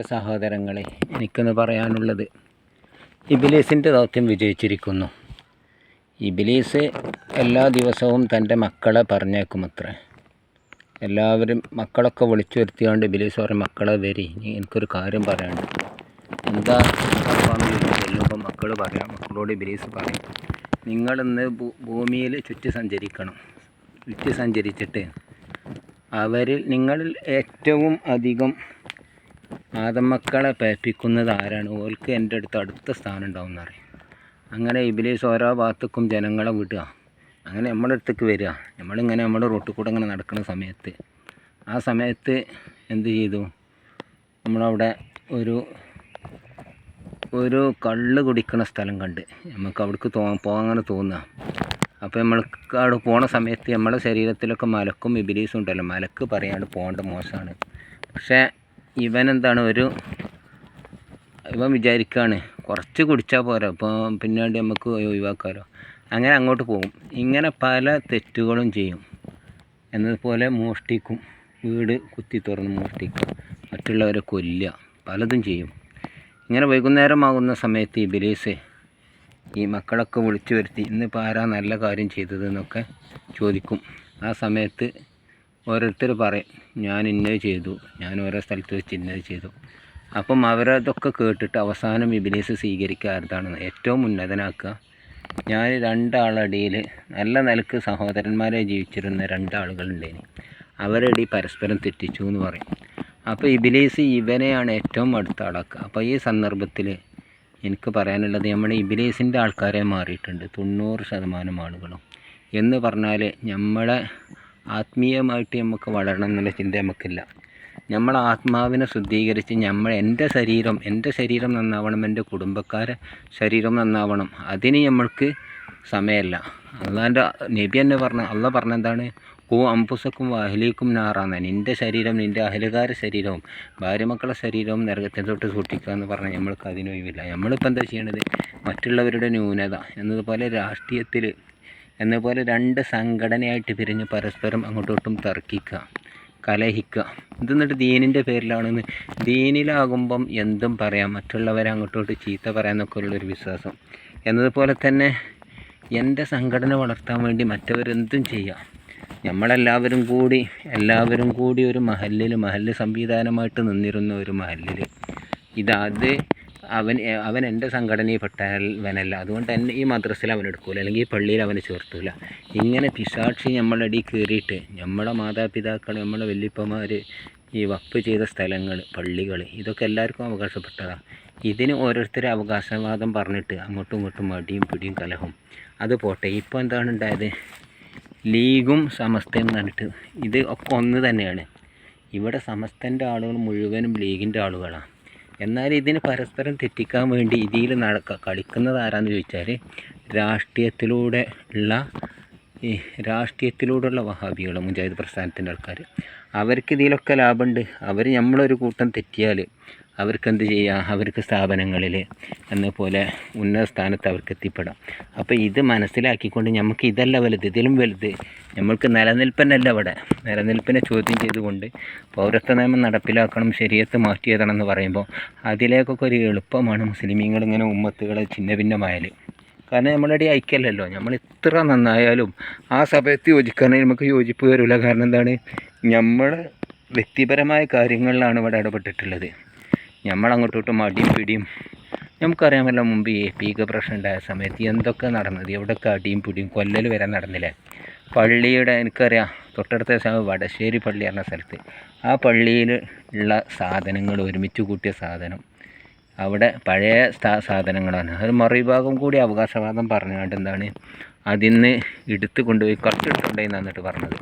സഹോദരങ്ങളെ എനിക്കൊന്ന് പറയാനുള്ളത്. ഇബിലീസിന്റെ ദൗത്യം വിജയിച്ചിരിക്കുന്നു. ഇബിലീസ് എല്ലാ ദിവസവും തന്റെ മക്കളെ പറഞ്ഞേക്കും അത്രേ എല്ലാവരും മക്കളൊക്കെ വിളിച്ചു വരുത്തിയാണ്ട് ഇബിലീസ് പറയും മക്കളെ വരി എനിക്കൊരു കാര്യം പറയാനുണ്ട്. എന്താ ചെല്ലുമ്പോൾ മക്കൾ പറയാം മക്കളോട് ഇബിലീസ് പറയും നിങ്ങളിന്ന് ഭൂമിയിൽ ചുറ്റി സഞ്ചരിക്കണം. ചുറ്റി സഞ്ചരിച്ചിട്ട് അവരിൽ നിങ്ങളിൽ ഏറ്റവും അധികം ആദമക്കളെ പേപ്പിക്കുന്നത് ആരാണ്? ഓൾക്ക് എന്റെ അടുത്ത് അടുത്ത സ്ഥാനം ഉണ്ടാവും എന്നറിയാം അങ്ങനെ ഇബിലീസ് ഓരോ ഭാഗത്തേക്കും ജനങ്ങളെ വിടുക. അങ്ങനെ നമ്മുടെ അടുത്തേക്ക് വരിക. നമ്മളിങ്ങനെ നമ്മുടെ റോട്ടിൽ കൂടെ ഇങ്ങനെ നടക്കുന്ന സമയത്ത്. ആ സമയത്ത് എന്ത് ചെയ്തു? നമ്മളവിടെ ഒരു ഒരു കള്ള് കുടിക്കുന്ന സ്ഥലം കണ്ട്. നമുക്ക് അവിടേക്ക് തോ പോകാൻ തോന്നുക. അപ്പോൾ നമ്മൾക്ക് അവിടെ പോണ സമയത്ത് നമ്മുടെ ശരീരത്തിലൊക്കെ മലക്കും ഇബിലീസും ഉണ്ടല്ലോ. മലക്ക് പറയാണ്ട് പോകേണ്ട മോശമാണ്. പക്ഷേ ഇവൻ എന്താണ് ഒരു ഇവൻ വിചാരിക്കുകയാണ് കുറച്ച് കുടിച്ചാൽ പോരാ അപ്പോൾ പിന്നാണ്ട് നമുക്ക് ഒഴിവാക്കാമല്ലോ അങ്ങനെ അങ്ങോട്ട് പോകും. ഇങ്ങനെ പല തെറ്റുകളും ചെയ്യും. എന്നതുപോലെ മോഷ്ടിക്കും. വീട് കുത്തി തുറന്ന് മോഷ്ടിക്കും. മറ്റുള്ളവരെ കൊല്ലുക. പലതും ചെയ്യും. ഇങ്ങനെ വൈകുന്നേരമാകുന്ന സമയത്ത് ഈ ബിലീസ് ഈ മക്കളൊക്കെ വിളിച്ചു വരുത്തി ഇന്നിപ്പോൾ ആരാ നല്ല കാര്യം ചെയ്തതെന്നൊക്കെ ചോദിക്കും. ആ സമയത്ത് ഓരോരുത്തർ പറയും ഞാൻ ഇന്നത് ചെയ്തു ഞാൻ ഓരോ സ്ഥലത്ത് വെച്ച് ഇന്നത് ചെയ്തു. അപ്പം അവരതൊക്കെ കേട്ടിട്ട് അവസാനം ഇബിലീസ് സ്വീകരിക്കാറുതാണ് ഏറ്റവും ഉന്നതനാക്കുക. ഞാൻ രണ്ടാളടിയിൽ നല്ല നിലയ്ക്ക് സഹോദരന്മാരെ ജീവിച്ചിരുന്ന രണ്ടാളുകളുണ്ടേനി അവരടി പരസ്പരം തെറ്റിച്ചു എന്ന് പറയും. അപ്പോൾ ഇബിലീസ് ഇവനെയാണ് ഏറ്റവും അടുത്ത ആളാക്കുക അപ്പോൾ ഈ സന്ദർഭത്തിൽ എനിക്ക് പറയാനുള്ളത് നമ്മുടെ ഇബിലീസിന്റെ ആൾക്കാരെ മാറിയിട്ടുണ്ട് തൊണ്ണൂറ് ശതമാനം ആളുകളും. എന്ന് പറഞ്ഞാൽ നമ്മളെ ആത്മീയമായിട്ട് നമുക്ക് വളരണം എന്നുള്ള ചിന്ത നമുക്കില്ല. നമ്മൾ ആത്മാവിനെ ശുദ്ധീകരിച്ച് നമ്മൾ എന്റെ ശരീരം എന്റെ ശരീരം നന്നാവണം എന്റെ കുടുംബക്കാരെ ശരീരം നന്നാവണം അതിന് നമ്മൾക്ക് സമയമല്ല. അള്ളാന്റെ നബി എന്നെ പറഞ്ഞ അള്ള പറഞ്ഞ എന്താണ് കൂ അമ്പുസക്കും അഹ്ലീക്കും നാറാന്ന് നിന്റെ ശരീരം നിന്റെ അഹലുകാരുടെ ശരീരവും ഭാര്യമക്കളുടെ ശരീരവും നരകത്തെ തൊട്ട് സൂക്ഷിക്കുക എന്ന് പറഞ്ഞാൽ നമ്മൾക്ക് അതിനൊഴിവില്ല. നമ്മളിപ്പോൾ എന്താ ചെയ്യണത്? മറ്റുള്ളവരുടെ ന്യൂനത എന്നതുപോലെ രാഷ്ട്രീയത്തിൽ എന്നതുപോലെ രണ്ട് സംഘടനയായിട്ട് പിരിഞ്ഞ് പരസ്പരം അങ്ങോട്ടോട്ടും തർക്കിക്കുക കലഹിക്കുക. ഇതെന്നിട്ട് ദീനിന്റെ പേരിലാണെന്ന് ദീനിലാകുമ്പം എന്തും പറയാം മറ്റുള്ളവരെ അങ്ങോട്ടോട്ട് ചീത്ത പറയാമെന്നൊക്കെ ഉള്ളൊരു വിശ്വാസം. എന്നതുപോലെ തന്നെ എന്റെ സംഘടന വളർത്താൻ വേണ്ടി മറ്റവരെന്തും ചെയ്യാം. നമ്മളെല്ലാവരും കൂടി എല്ലാവരും കൂടി ഒരു മഹല്ലിൽ മഹല്ല് സംവിധാനമായിട്ട് നിന്നിരുന്ന ഒരു മഹല്ലിൽ ഇതത് അവൻ അവൻ എന്റെ സംഘടനയിൽ പെട്ടവനല്ല. അതുകൊണ്ട് തന്നെ ഈ മദ്രസയിൽ അവൻ എടുക്കൂല അല്ലെങ്കിൽ ഈ പള്ളിയിൽ അവനെ ചേർത്തൂല. ഇങ്ങനെ പിശാക്ഷി നമ്മളെ അടി കയറിയിട്ട് നമ്മളെ മാതാപിതാക്കൾ നമ്മളെ വല്യപ്പന്മാർ ഈ വപ്പ് ചെയ്ത സ്ഥലങ്ങൾ പള്ളികൾ ഇതൊക്കെ എല്ലാവർക്കും അവകാശപ്പെട്ടതാണ് ഇതിന് ഓരോരുത്തർ അവകാശവാദം പറഞ്ഞിട്ട് അങ്ങോട്ടും ഇങ്ങോട്ടും മടിയും പിടിയും കലഹവും അത് പോട്ടെ ഇപ്പോൾ എന്താണ് ഉണ്ടായത്? ലീഗും സമസ്തയും എന്ന് പറഞ്ഞിട്ട് ഇത് ഒക്കെ ഒന്ന് തന്നെയാണ്. ഇവിടെ സമസ്തന്റെ ആളുകൾ മുഴുവനും ലീഗിന്റെ ആളുകളാണ്. എന്നാൽ ഇതിന് പരസ്പരം തെറ്റിക്കാൻ വേണ്ടി ഇതിൽ നടക്ക കളിക്കുന്നത് ആരാന്ന് ചോദിച്ചാൽ രാഷ്ട്രീയത്തിലൂടെ ഉള്ള ഈ രാഷ്ട്രീയത്തിലൂടെയുള്ള വഹാബികൾ മുജാഹിദ് പ്രസ്ഥാനത്തിന്റെ ആൾക്കാർ അവർക്ക് ഇതിലൊക്കെ ലാഭമുണ്ട്. അവർ നമ്മളൊരു കൂട്ടം തെറ്റിയാൽ അവർക്ക് എന്ത് ചെയ്യാം? അവർക്ക് സ്ഥാപനങ്ങളിൽ എന്നപോലെ ഉന്നത സ്ഥാനത്ത് അവർക്ക് എത്തിപ്പെടാം അപ്പോൾ ഇത് മനസ്സിലാക്കിക്കൊണ്ട് നമുക്ക് ഇതല്ല വലുത് ഇതിലും വലുത്. നമ്മൾക്ക് നിലനിൽപ്പനല്ല അവിടെ നിലനിൽപ്പിനെ ചോദ്യം ചെയ്തുകൊണ്ട് പൗരത്വ നിയമം നടപ്പിലാക്കണം ശരീരത്ത് മാറ്റിയതണം എന്ന് പറയുമ്പോൾ അതിലേക്കൊക്കെ ഒരു എളുപ്പമാണ് മുസ്ലിമീങ്ങൾ ഇങ്ങനെ ഉമ്മത്തുകളെ ചിന്ന ഭിന്നമായാൽ കാരണം നമ്മളുടെ ഐക്യമല്ലല്ലോ നമ്മൾ ഇത്ര നന്നായാലും ആ സഭയത്ത് യോജിക്കാനായി നമുക്ക് യോജിപ്പ് വരില്ല. കാരണം എന്താണ്? നമ്മൾ വ്യക്തിപരമായ കാര്യങ്ങളിലാണ് ഇവിടെ ഇടപെട്ടിട്ടുള്ളത്. നമ്മൾ ഇങ്ങോട്ടും മടിയും പിടിയും. നമുക്കറിയാമല്ലോ മുമ്പ് എ പീക പ്രശ്നം ഉണ്ടായ സമയത്ത് എന്തൊക്കെ നടന്നത് എവിടെയൊക്കെ അടിയും പിടിയും കൊല്ലൽ വരെ നടന്നില്ലേ? പള്ളിയുടെ എനിക്കറിയാം തൊട്ടടുത്ത സ്ഥലം വടശ്ശേരി പള്ളി പറഞ്ഞ സ്ഥലത്ത്. ആ പള്ളിയിൽ ഉള്ള സാധനങ്ങൾ ഒരുമിച്ച് കൂട്ടിയ സാധനം. അവിടെ പഴയ സാധനങ്ങളാണ്. അത് മറുവിഭാഗം കൂടി അവകാശവാദം പറഞ്ഞുകൊണ്ട് എന്താണ് അതിന്ന് എടുത്ത് കൊണ്ടുപോയി കുറച്ച് കുറച്ചെടുത്തുണ്ടായി എന്നിട്ട് പറഞ്ഞത്.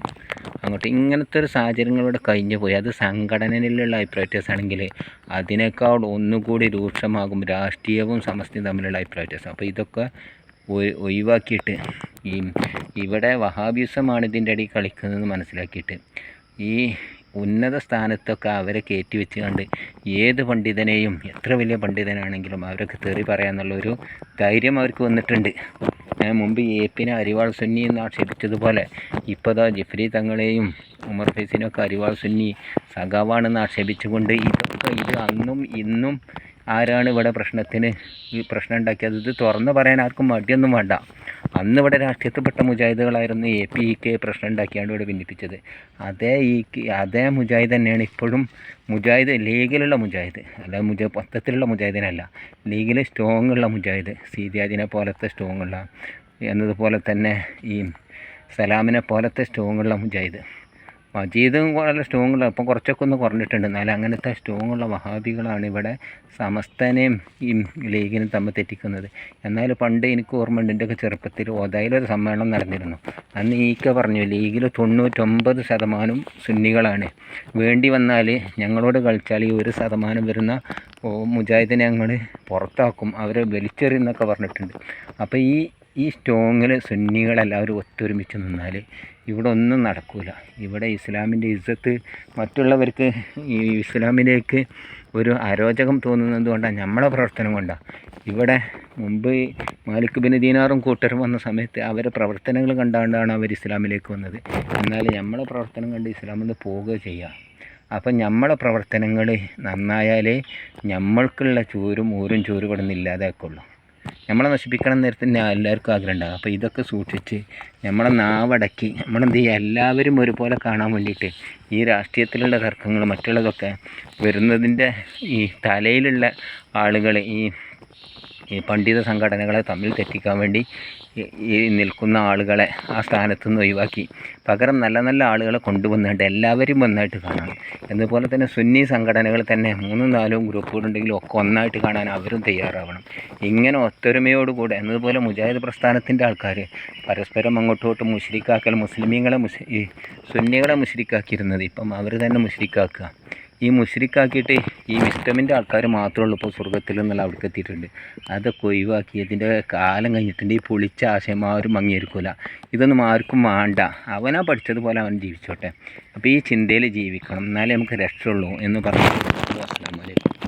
അങ്ങോട്ട് ഇങ്ങനത്തെ ഒരു സാഹചര്യങ്ങളിലൂടെ കഴിഞ്ഞു പോയി. അത് സംഘടനയിലുള്ള അഭിപ്രായറ്റേഴ്സ് ആണെങ്കിൽ അതിനേക്കാൾ ഒന്നുകൂടി രൂക്ഷമാകും രാഷ്ട്രീയവും സമസ്തയും തമ്മിലുള്ള അഭിപ്രായറ്റേഴ്സ് അപ്പോൾ ഇതൊക്കെ ഒഴിവാക്കിയിട്ട് ഈ ഇവിടെ വഹാബിസമാണ് ഇതിന്റെ ഇടയിൽ കളിക്കുന്നതെന്ന് മനസ്സിലാക്കിയിട്ട് ഈ ഉന്നത സ്ഥാനത്തൊക്കെ അവരെ കയറ്റി വെച്ച് കണ്ട് ഏത് പണ്ഡിതനെയും എത്ര വലിയ പണ്ഡിതനാണെങ്കിലും അവരൊക്കെ തെറി പറയാമെന്നുള്ളൊരു ധൈര്യം അവർക്ക് വന്നിട്ടുണ്ട്. ഞാൻ മുമ്പ് എ പിന്നെ അരിവാൾ സുന്നി എന്ന് ആക്ഷേപിച്ചതുപോലെ ഇപ്പോൾ ദാ ജിഫ്രി തങ്ങളെയും ഉമർ ഫൈസിനൊക്കെ അരിവാൾ സുന്നി സഖാവാണെന്ന് ആക്ഷേപിച്ചുകൊണ്ട് ഇതൊക്കെ ഇത് അന്നും ഇന്നും ആരാണ് ഇവിടെ പ്രശ്നത്തിന് ഈ പ്രശ്നം ഉണ്ടാക്കിയത്? ഇത് തുറന്ന് പറയാൻ ആർക്കും മടിയൊന്നും വേണ്ട. അന്ന് ഇവിടെ രാഷ്ട്രീയത്തിൽപ്പെട്ട മുജാഹിദുകളായിരുന്നു എ പി ഇ കെ പ്രശ്നം ഉണ്ടാക്കിയാണ്ട് ഇവിടെ ഭിന്നിപ്പിച്ചത്. അതേ ഈ അതേ മുജാഹിദ് തന്നെയാണ് ഇപ്പോഴും മുജാഹിദ് ലീഗിലുള്ള മുജാഹിദ്. അല്ല മുജ മൊത്തത്തിലുള്ള മുജാഹിദിനല്ല. ലീഗിൽ സ്ട്രോങ് ഉള്ള മുജാഹിദ് സീതിയാജിനെ പോലത്തെ സ്ട്രോങ് ഉള്ള എന്നതുപോലെ തന്നെ ഈ സലാമിനെ പോലത്തെ സ്ട്രോങ് ഉള്ള മുജാഹിദ്. മജീദും വളരെ സ്ട്രോങ് ഉള്ള ഇപ്പം കുറച്ചൊക്കെ ഒന്ന് കുറഞ്ഞിട്ടുണ്ട്. എന്നാലും അങ്ങനത്തെ സ്ട്രോങ് ഉള്ള വഹാബികളാണ് ഇവിടെ സമസ്തനെയും ഈ ലീഗിനും തമ്മിൽ തെറ്റിക്കുന്നത്. എന്നാൽ പണ്ട് എനിക്ക് ഓർമ്മയുണ്ട് എന്റെയൊക്കെ ചെറുപ്പത്തിൽ ഓതായാലൊരു സമ്മേളനം നടന്നിരുന്നു. അന്ന് ഈക്ക പറഞ്ഞു ലീഗിൽ തൊണ്ണൂറ്റൊമ്പത് ശതമാനം സുന്നികളാണ്. വേണ്ടി വന്നാൽ ഞങ്ങളോട് കളിച്ചാൽ ഈ ഒരു ശതമാനം വരുന്ന മുജാഹിദിനെ ഞങ്ങൾ പുറത്താക്കും. അവരെ വലിച്ചെറിയുന്നൊക്കെ പറഞ്ഞിട്ടുണ്ട്. അപ്പോൾ ഈ ഈ സ്ട്രോങ്ങിൽ സുന്നികളെല്ലാവരും ഒത്തൊരുമിച്ച് നിന്നാൽ ഇവിടെ ഒന്നും നടക്കൂല. ഇവിടെ ഇസ്ലാമിന്റെ ഇജ്ജത്ത് മറ്റുള്ളവർക്ക് ഈ ഇസ്ലാമിലേക്ക് ഒരു അരോചകം തോന്നുന്നത് കൊണ്ടാണ് നമ്മളെ പ്രവർത്തനം കൊണ്ടാണ് ഇവിടെ മുമ്പ് മാലിക് ബിൻ ദീനാറും കൂട്ടരും വന്ന സമയത്ത് അവരെ പ്രവർത്തനങ്ങൾ കണ്ടാണ്ടാണ് അവർ ഇസ്ലാമിലേക്ക് വന്നത്. എന്നാൽ നമ്മളെ പ്രവർത്തനം കണ്ട് ഇസ്ലാമിൽ നിന്ന് പോവുക ചെയ്യുക അപ്പം നമ്മളെ പ്രവർത്തനങ്ങൾ നന്നായാലേ നമ്മൾക്കുള്ള ചൂരും ഊരും ചൂരും നമ്മളെ നശിപ്പിക്കണം നേരത്തെ എല്ലാവർക്കും ആഗ്രഹം ഉണ്ടാകും അപ്പോൾ ഇതൊക്കെ സൂക്ഷിച്ച് നമ്മളെ നാവടക്കി നമ്മളെന്ത് ചെയ്യുക എല്ലാവരും ഒരുപോലെ കാണാൻ വേണ്ടിയിട്ട് ഈ രാഷ്ട്രീയത്തിലുള്ള തർക്കങ്ങൾ മറ്റുള്ളതൊക്കെ വരുന്നതിന്റെ ഈ തലയിലുള്ള ആളുകൾ ഈ ഈ പണ്ഡിത സംഘടനകളെ തമ്മിൽ തെറ്റിക്കാൻ വേണ്ടി ഈ- നിൽക്കുന്ന ആളുകളെ ആ സ്ഥാനത്തു നിന്ന് ഒഴിവാക്കി. പകരം നല്ല നല്ല ആളുകളെ കൊണ്ടുവന്നിട്ട് എല്ലാവരും ഒന്നായിട്ട് കാണാം. എന്നതുപോലെ തന്നെ സുന്നി സംഘടനകൾ തന്നെ മൂന്നും നാലും ഗ്രൂപ്പുകളുണ്ടെങ്കിലും ഒക്കെ ഒന്നായിട്ട് കാണാൻ അവരും തയ്യാറാവണം. ഇങ്ങനെ ഒത്തൊരുമയോടുകൂടെ എന്നതുപോലെ മുജാഹിദ് പ്രസ്ഥാനത്തിന്റെ ആൾക്കാർ പരസ്പരം അങ്ങോട്ടോട്ട് മുഷരിക്കാക്കൽ മുസ്ലിമീങ്ങളെ മുസ് സുന്നികളെ മുഷ്രിക്കാക്കിയിരുന്നത് ഇപ്പം അവർ തന്നെ മുഷ്രിക്കാക്കുക ഈ മുഷ്രിക്കാക്കിയിട്ട് ഈ വിസ്റ്റമിന്റെ ആൾക്കാർ മാത്രമേ ഉള്ളൂ ഇപ്പോൾ സ്വർഗത്തിൽ നിന്നുള്ള അവിടേക്ക് എത്തിയിട്ടുണ്ട്. അതൊക്കെ ഒഴിവാക്കിയതിന്റെ കാലം കഴിഞ്ഞിട്ടുണ്ട്. ഈ പൊളിച്ച ആശയം ആരും അംഗീകരിക്കില്ല ഇതൊന്നും ആർക്കും വേണ്ട. അവനാ പഠിച്ചതുപോലെ അവൻ ജീവിച്ചോട്ടെ. അപ്പോൾ ഈ ചിന്തയിൽ ജീവിക്കണം. എന്നാലേ നമുക്ക് രക്ഷയുള്ളൂ എന്ന് പറഞ്ഞു അസ്സാം വലൈക്കും